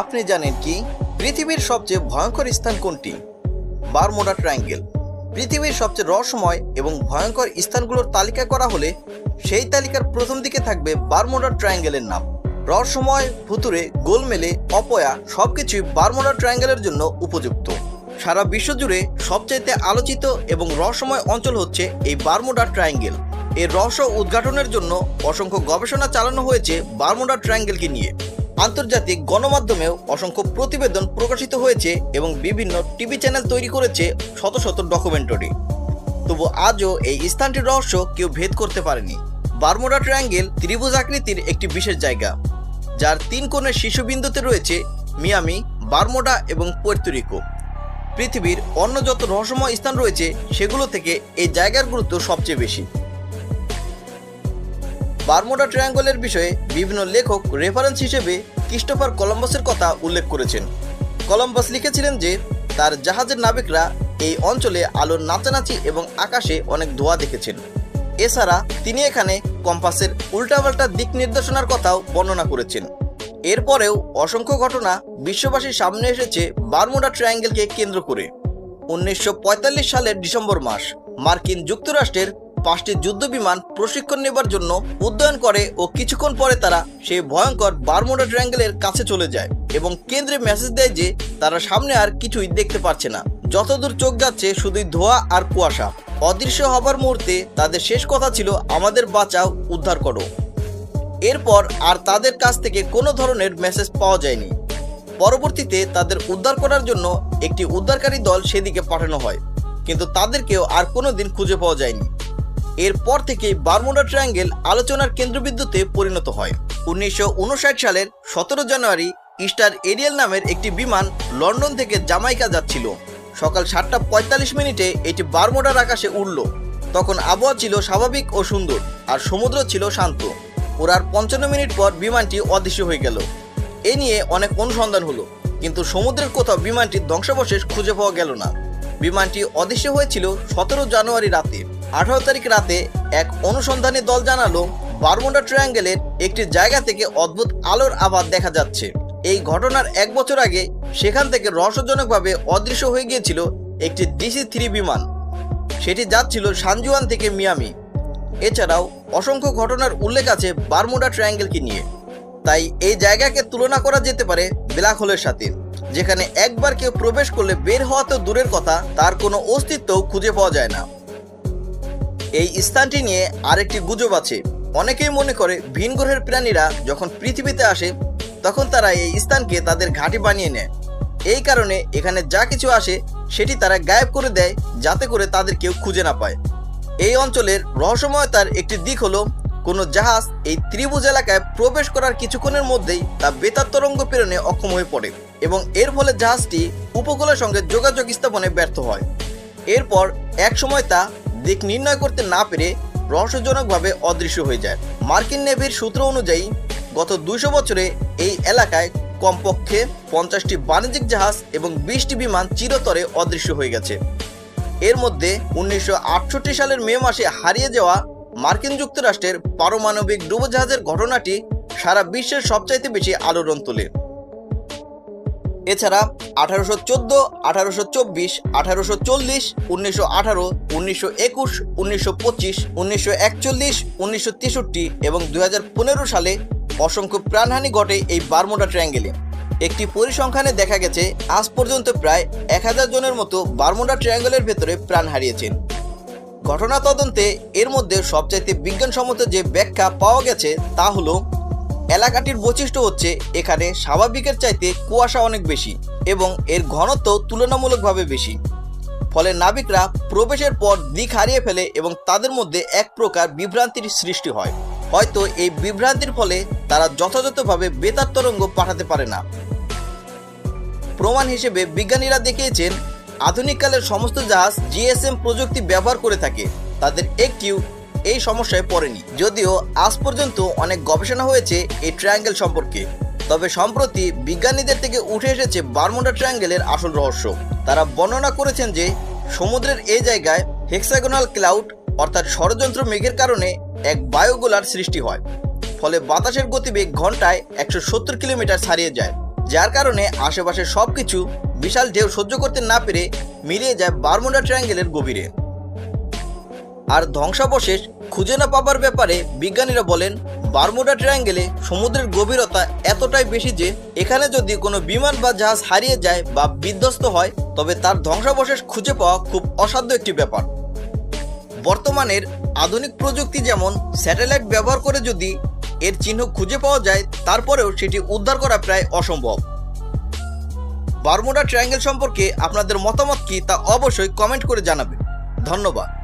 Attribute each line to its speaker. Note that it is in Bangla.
Speaker 1: আপনি জানেন কি? পৃথিবীর সবচেয়ে ভয়ঙ্কর স্থান কোনটি? Bermuda triangle. পৃথিবীর সবচেয়ে রহস্যময় এবং ভয়ঙ্কর স্থানগুলোর তালিকা করা হলে সেই তালিকার প্রথম দিকে থাকবে বারমোডা ট্রায়াঙ্গেলের নাম। রহস্যময় ভুতুরে গোলমেলে, অপয়া সবকিছুই বারমোডা ট্রায়াঙ্গেলের জন্য উপযুক্ত। সারা বিশ্ব জুড়ে সবচাইতে আলোচিত এবং রহস্যময় অঞ্চল হচ্ছে এই বারমোডা ট্রায়াঙ্গেল। এর রহস্য উদ্ঘাটনের জন্য অসংখ্য গবেষণা চালানো হয়েছে বারমোডা ট্রায়াঙ্গেলকে নিয়ে। আন্তর্জাতিক গণমাধ্যমেও অসংখ্য প্রতিবেদন প্রকাশিত হয়েছে এবং বিভিন্ন টিভি চ্যানেল তৈরি করেছে শত শত ডকুমেন্টারি। তবু আজও এই স্থানটির রহস্য কেউ ভেদ করতে পারেনি। বারমোডা ট্রায়াঙ্গেল ত্রিভুজ আকৃতির একটি বিশেষ জায়গা, যার তিন কোণের শীর্ষবিন্দুতে রয়েছে মিয়ামি, বারমোডা এবং পোর্তুরিকো পৃথিবীর অন্য যত রহস্যময় স্থান রয়েছে, সেগুলো থেকে এই জায়গার গুরুত্ব সবচেয়ে বেশি। বারমোডা ট্রায়াঙ্গলের বিষয়ে বিভিন্ন লেখক রেফারেন্স হিসেবে ক্রিস্টোফার কলম্বাসের কথা উল্লেখ করেছেন। কলম্বাস লিখেছিলেন যে, তার জাহাজের নাবিকরা এই অঞ্চলে আলোর নাচানাচি এবং আকাশে অনেক ধোঁয়া দেখেছেন। এছাড়া তিনি এখানে কম্পাসের উল্টাপাল্টা দিক নির্দেশনার কথাও বর্ণনা করেছেন। এরপরেও অসংখ্য ঘটনা বিশ্ববাসীর সামনে এসেছে বারমুডা ট্রায়াঙ্গেলকে কেন্দ্র করে। উনিশশো পঁয়তাল্লিশ সালের ডিসেম্বর মাস মার্কিন যুক্তরাষ্ট্রের পাঁচটি যুদ্ধবিমান প্রশিক্ষণ নেবার জন্য উদ্যয়ন করে ও কিছুক্ষণ পরে তারা সেই ভয়ঙ্কর বারমুডা ট্রায়াঙ্গেলের কাছে চলে যায় এবং কেন্দ্রে মেসেজ দেয় যে তারা সামনে আর কিছুই দেখতে পারছে না। যতদূর চোখ যাচ্ছে শুধুই ধোঁয়া আর কুয়াশা। অদৃশ্য হবার মুহূর্তে তাদের শেষ কথা ছিল, আমাদের বাঁচাও, উদ্ধার করো। এরপর আর তাদের কাছ থেকে কোনো ধরনের মেসেজ পাওয়া যায়নি। পরবর্তীতে তাদের উদ্ধার করার জন্য একটি উদ্ধারকারী দল সেদিকে পাঠানো হয়, কিন্তু তাদেরকেও আর কোনো দিন খুঁজে পাওয়া যায়নি। এরপর থেকে বারমুডা ট্রায়াঙ্গেল আলোচনার কেন্দ্রবিন্দুতে পরিণত হয়। উনিশশো উনষাট সালের সতেরো জানুয়ারি ইস্টার এরিয়াল নামের একটি বিমান লন্ডন থেকে জামাইকা যাচ্ছিল। সকাল সাতটা পঁয়তাল্লিশ মিনিটে এটি বারমুডার আকাশে উড়ল। তখন আবহাওয়া ছিল স্বাভাবিক ও সুন্দর, আর সমুদ্র ছিল শান্ত। ওরার পঞ্চান্ন মিনিট পর বিমানটি অদৃশ্য হয়ে গেল। এ নিয়ে অনেক অনুসন্ধান হলো, কিন্তু সমুদ্রের কোথাও বিমানটির ধ্বংসাবশেষ খুঁজে পাওয়া গেল না। বিমানটি অদৃশ্য হয়েছিল সতেরো জানুয়ারি রাতে। আঠারো তারিখ রাতে এক অনুসন্ধানী দল জানালো, বারমুডা ট্রায়াঙ্গেলের একটি জায়গা থেকে অদ্ভুত আলোর আভাত দেখা যাচ্ছে। এই ঘটনার এক বছর আগে সেখান থেকে রহস্যজনকভাবে অদৃশ্য হয়ে গিয়েছিল একটি ডিসি থ্রি বিমান। সেটি যাচ্ছিল সানজুয়ান থেকে মিয়ামি। এছাড়াও অসংখ্য ঘটনার উল্লেখ আছে বারমুডা ট্রায়াঙ্গেলকে নিয়ে। তাই এই জায়গাকে তুলনা করা যেতে পারে ব্ল্যাক হোলের সাথে, যেখানে একবার কেউ প্রবেশ করলে বের হওয়া তো দূরের কথা, তার কোনো অস্তিত্বও খুঁজে পাওয়া যায় না। এই স্থানটি নিয়ে আরেকটি গুজব আছে। অনেকেই মনে করে ভিন গ্রহের প্রাণীরা যখন পৃথিবীতে আসে, তখন তারা এই স্থানকে তাদের ঘাঁটি বানিয়ে নেয়। এই কারণে এখানে যা কিছু আসে, সেটি তারা গায়েব করে দেয় যাতে করে তাদের কেউ খুঁজে না পায়। এই অঞ্চলের রহস্যময়তার একটি দিক হলো, কোনো জাহাজ এই ত্রিভুজ এলাকায় প্রবেশ করার কিছুক্ষণের মধ্যেই তা বেতার তরঙ্গ প্রেরণে অক্ষম হয়ে পড়ে এবং এর ফলে জাহাজটি উপকূলের সঙ্গে যোগাযোগ স্থাপনে ব্যর্থ হয়। এরপর এক সময় তা দিক নির্ণয় করতে না পেরে রহস্যজনকভাবে অদৃশ্য হয়ে যায়। মার্কিন নেভির সূত্র অনুযায়ী, গত দুইশো বছরে এই এলাকায় কমপক্ষে পঞ্চাশটি বাণিজ্যিক জাহাজ এবং বিশটি বিমান চিরতরে অদৃশ্য হয়ে গেছে। এর মধ্যে উনিশশো আটষট্টি সালের মে মাসে হারিয়ে যাওয়া মার্কিন যুক্তরাষ্ট্রের পারমাণবিক ডুবোজাহাজের ঘটনাটি সারা বিশ্বের সবচাইতে বেশি আলোড়ন তোলে। এছাড়া আঠারোশো চোদ্দ, আঠারোশো চব্বিশ, আঠারোশো চল্লিশ, উনিশশো আঠারো, উনিশশো একুশ, উনিশশো পঁচিশ, উনিশশো একচল্লিশ, উনিশশো তেষট্টি এবং দু হাজার পনেরো সালে অসংখ্য প্রাণহানি ঘটে এই বারমোডা ট্রায়াঙ্গেলে। একটি পরিসংখ্যানে দেখা গেছে, আজ পর্যন্ত প্রায় এক হাজার জনের মতো বারমোডা ট্রায়াঙ্গেলের ভেতরে প্রাণ হারিয়েছেন। ঘটনা তদন্তে এর মধ্যে সবচাইতে বিজ্ঞানসম্মত যে ব্যাখ্যা পাওয়া গেছে তা হলো এলাকাটির বৈশিষ্ট্য হচ্ছে এখানে স্বাভাবিকের চাইতে কুয়াশা অনেক বেশি এবং এর ঘনত্ব তুলনামূলকভাবে বেশি। ফলে নাবিকরা প্রবেশের পর দিক হারিয়ে ফেলে এবং তাদের মধ্যে এক প্রকার বিভ্রান্তির সৃষ্টি হয়। হয়তো এই বিভ্রান্তির ফলে তারা যথাযথভাবে বেতার তরঙ্গ পাঠাতে পারে না। প্রমাণ হিসেবে বিজ্ঞানীরা দেখিয়েছেন আধুনিককালের সমস্ত জাহাজ জিএসএম প্রযুক্তি ব্যবহার করে থাকে। তাদের একটিও এই সমস্যায় পড়েনি। যদিও আজ পর্যন্ত অনেক গবেষণা হয়েছে এই ট্রায়াঙ্গেল সম্পর্কে। তবে সম্প্রতি বিজ্ঞানীদের থেকে উঠে এসেছে বারমুডা ট্রায়াঙ্গেলের আসল রহস্য। তারা বর্ণনা করেছেন যে সমুদ্রের এই জায়গায় হেক্সাগোনাল ক্লাউড অর্থাৎ ষড়যন্ত্র মেঘের কারণে এক বায়ুগোলার সৃষ্টি হয়। ফলে বাতাসের গতিবেগ ঘন্টায় একশো সত্তর কিলোমিটার ছাড়িয়ে যায়, যার কারণে আশেপাশের সব কিছু বিশাল ঢেউ সহ্য করতে না পেরে মিলিয়ে যায় বারমুডা ট্রায়াঙ্গেলের গভীরে। আর ধ্বংসাবশেষ খুঁজে না পাবার ব্যাপারে বিজ্ঞানীরা বলেন, বারমুডা ট্রায়াঙ্গেলে সমুদ্রের গভীরতা এতটাই বেশি যে এখানে যদি কোনো বিমান বা জাহাজ হারিয়ে যায় বা বিধ্বস্ত হয়, তবে তার ধ্বংসাবশেষ খুঁজে পাওয়া খুব অসাধ্য একটি ব্যাপার। বর্তমানের আধুনিক প্রযুক্তি যেমন স্যাটেলাইট ব্যবহার করে যদি এর চিহ্ন খুঁজে পাওয়া যায়, তারপরেও সেটি উদ্ধার করা প্রায় অসম্ভব। বারমুডা ট্রায়াঙ্গেল সম্পর্কে আপনাদের মতামত কি তা অবশ্যই কমেন্ট করে জানাবেন। ধন্যবাদ।